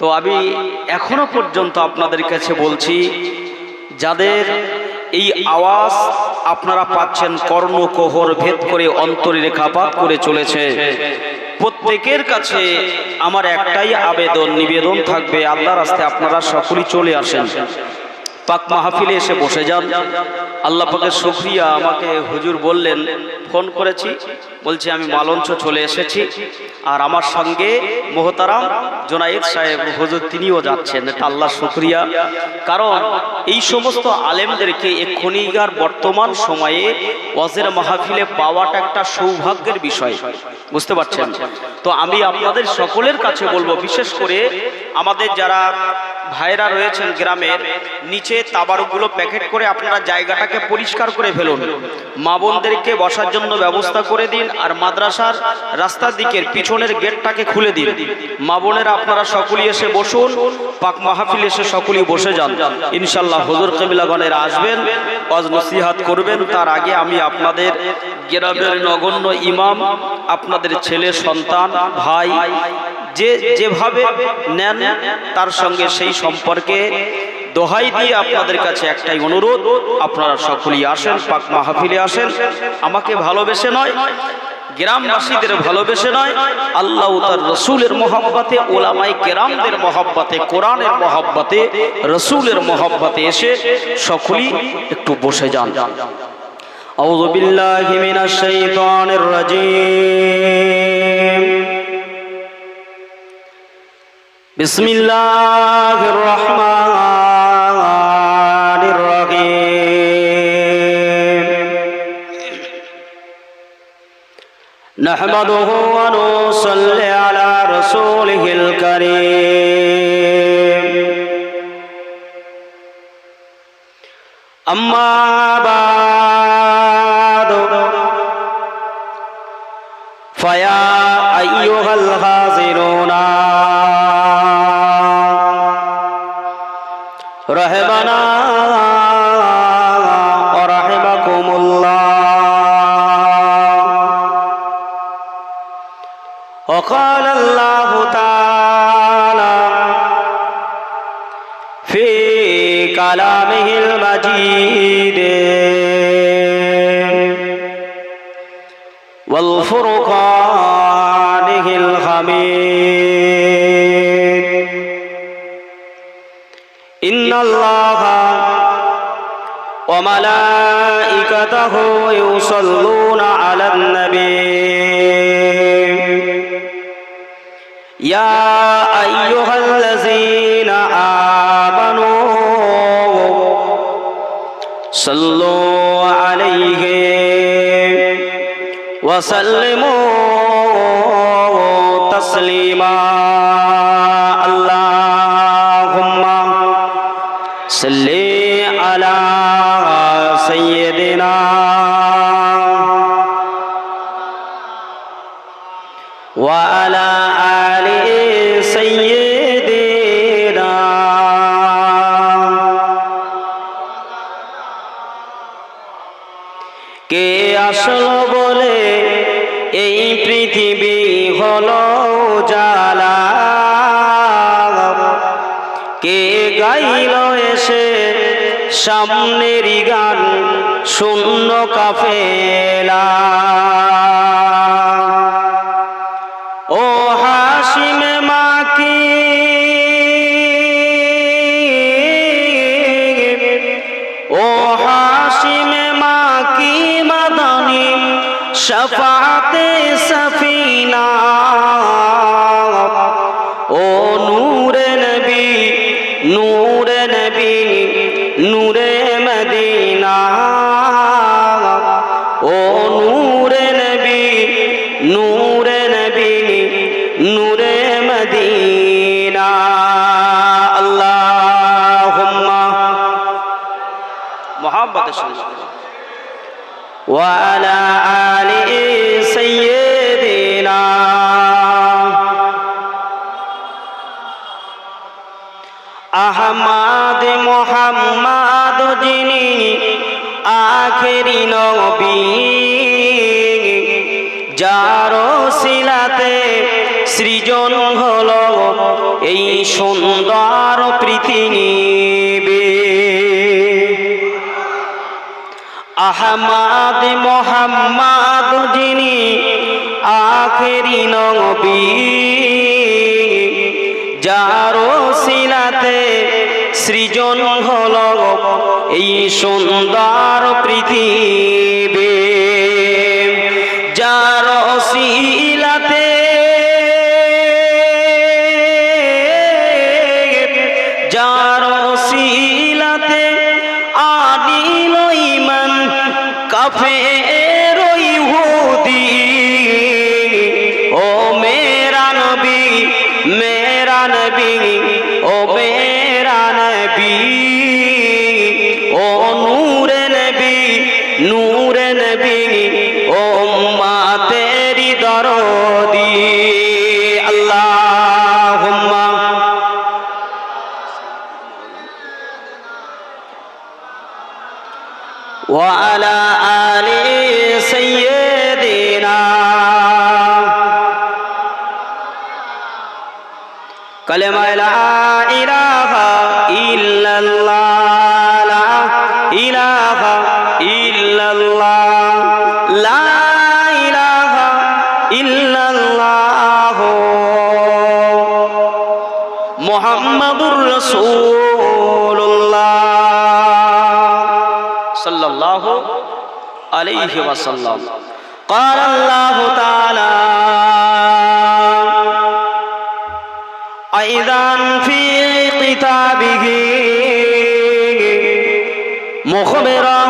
তো আমি এখনও পর্যন্ত আপনাদের কাছে বলছি, যাদের এই আওয়াজ আপনারা পাচ্ছেন কর্ণকোহর ভেদ করে অন্তরে রেখাপাত করে চলেছে, প্রত্যেকের কাছে আমার একটাই আবেদন, নিবেদন থাকবে আল্লাহ রাস্তায় আপনারা সকলেই চলে আসেন। পাক মাহফিলে এসে বসে যান। আল্লাহ পাকের শুক্রিয়া আমাকে হুজুর বললেন, ফোন করেছি, বলছি আমি মালঞ্চ চলে এসেছি। আর আমার সঙ্গে মোহতারাম জোনায়েদ সাহেব, হুজুর তিনিও যাচ্ছেন, এটা আল্লাহ শুক্রিয়া। কারণ এই সমস্ত আলেমদেরকে এক্ষণিকার বর্তমান সময়ে ওয়াজের মাহফিলে পাওয়াটা একটা সৌভাগ্যের বিষয়। বুঝতে পারছেন? তো আমি আপনাদের সকলের কাছে বলব, বিশেষ করে আমাদের যারা ভাইরা রয়েছেন গ্রামের, নিচে তাবারগুলো প্যাকেট করে আপনারা জায়গাটাকে পরিষ্কার করে ফেলুন। মা বোনদেরকে বসার জন্য ব্যবস্থা করে দিন আর মাদ্রাসার রাস্তার দিকের পিছনের গেটটাকে খুলে দিন। মা বোনেরা আপনারা সকলেই এসে বসুন, পাক মাহফিল এসে সকলেই বসে যান। ইনশাল্লাহ হুজুর কবিলাগণের আসবেন অজ নসিহাত করবেন। তার আগে আমি আপনাদের গ্রামের নগণ্য ইমাম, আপনাদের ছেলে, সন্তান, ভাই যে যেভাবে নেন তার সঙ্গে সেই সম্পর্কে দোহাই দিয়ে আপনাদের কাছে একটাই অনুরোধ আপনারা সকলেই আসেন পাক মাহফিলে আসেন আমাকে ভালোবেসে নয় গ্রামবাসীদের ভালোবেসে নয় আল্লাহ তার রসুলের মহব্বতে ওলামাই কেরামদের মহব্বতে কোরআনের মহব্বতে রসুলের মহব্বতে এসে সকলেই একটু বসে যান أعوذ بالله من الشيطان الرجيم بسم الله الرحمن الرحيم. نحمده ونصلي على رسوله الكريم. أما كلامه المجيد. والفرقانه الحميد إن الله وملائكته يصلون على النبي. يا أيها الذين صلوا عليه وسلموا تسليما. اللهم صل على سيدنا وعلى آل কে গাইল এসে সামনেরই গান শূন্য কাফেলা। ও হাসিমে মাকি, ও হাসিমে মাকি মাদানি শফাতে সফিনা। আহমাদ মোহাম্মদ যিনি আখেরি নবী। যার সিলাতে সৃজন হল এই সুন্দর পৃথিবী। আহমাদ মোহাম্মদ যিনি আখেরি নবী। যারো শিলাতে সৃজন হল এই সুন্দর পৃথিবী عليه وسلم قال الله تعالى أيضا في كتابه مخبرا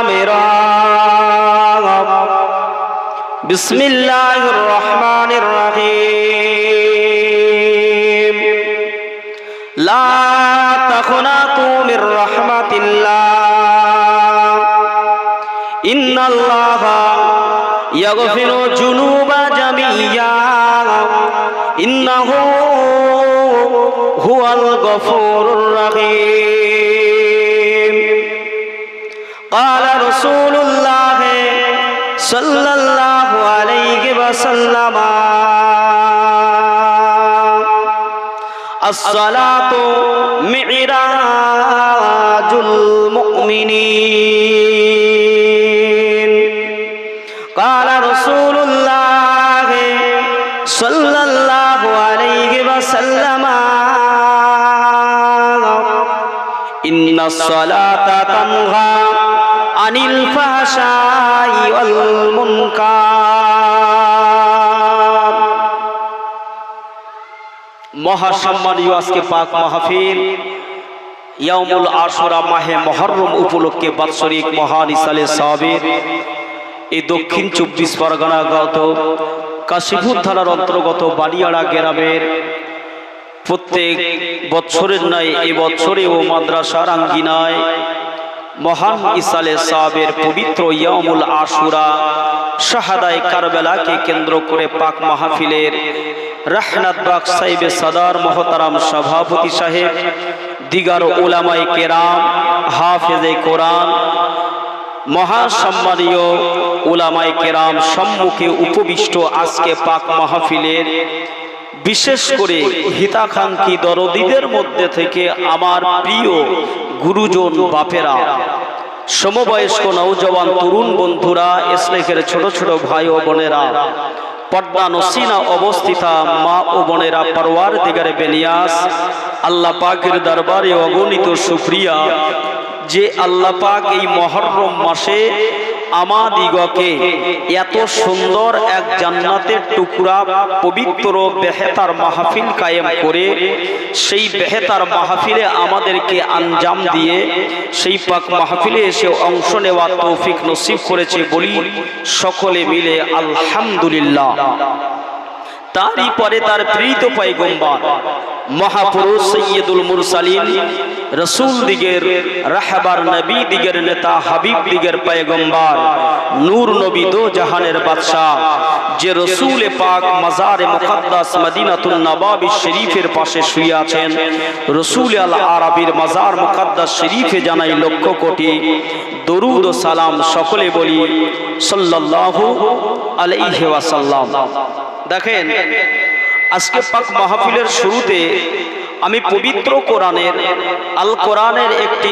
آمرا بسم الله الرحمن الرحيم لا تقنطوا من رحمة الله يغفر الذنوب جميعا إنه هو الغفور الرحيم قال رسول الله صلى الله عليه وسلم الصلاة معراج الصلاة تنهى عن الفحشاء والمنكر মহাসম্মানীয় আজকে পাক মাহফিল ইয়ামুল আশুরা মাহে মহরম উপলক্ষে বাৎসরিক মহান ইসালে সাহাবের এই দক্ষিণ চব্বিশ পরগনাগত কাশীপুর থানার অন্তর্গত বালিয়াড়া গ্রামের প্রত্যেক বছরের ন্যায় এ বছরে ও মাদ্রাসার আঙ্গিনায় মহান ইসালে সাহাবের পবিত্র ইয়ামুল আশুরা শাহাদায় কারবেলাকে কেন্দ্র করে পাক মাহফিলের রাহনাত বাগ সাহেবে সদার মহতারাম সভাপতি সাহেব, দিগার ওলামাই কেরাম, হাফেজে কোরআন, মহাসম্মানীয় ওলামাই কেরাম সম্মুখে উপবিষ্ট আজকে পাক মাহফিলের বিশেষ করে হিতাকাঙ্ক্ষী দরদিদের মধ্যে থেকে আমার প্রিয় গুরুজন বাপেরা, সমবয়স্ক নৌজওয়ান তরুণ বন্ধুরা ইসলামের ছোট ছোট ভাই ও বোনেরা পর্দা নসিনা অবস্থিতা মা ও বোনেরা পরওয়ার দিগারে বেনিয়াস, আল্লাহ পাকের দরবারে অগণিত শুক্রিয়া যে আল্লাহ পাক এই মহরম মাসে আমাদিগকে এত সুন্দর এক জান্নাতের টুকরা পবিত্র বেহেতার মাহফিল কায়েম করে, সেই বেহেতার মাহফিলে আমাদেরকে আঞ্জাম দিয়ে, সেই পাক মাহফিলে এসে অংশ নেওয়া তৌফিক নসিব করেছে বলি সকলে মিলে আলহামদুলিল্লাহ। তারই পরে তার প্রীত পাইগম্বার মহাপুরুষ সৈয়দুল মুরসালিন, রসুল দিগের, রাহবার নবী দিগের নেতা, হাবিব দিগের পায়গম্বার, নূর নবী দো জাহানের বাদশাহ, যে রসুল পাক মাজারে মুকদ্দাস মদিনাতুল নবাবি শরীফের পাশে শুয়ে আছেন, রসুল আল আরবির মাজার মুকদ্দাস শরীফে জানাই লক্ষ কোটি দরুদ ও সালাম সকলে বলি, সাল্লাল্লাহু আলাইহি ওয়াসাল্লাম। দেখেন আজকে পাক মাহফিলের শুরুতে আমি পবিত্র কোরআনের আল কোরআনের একটি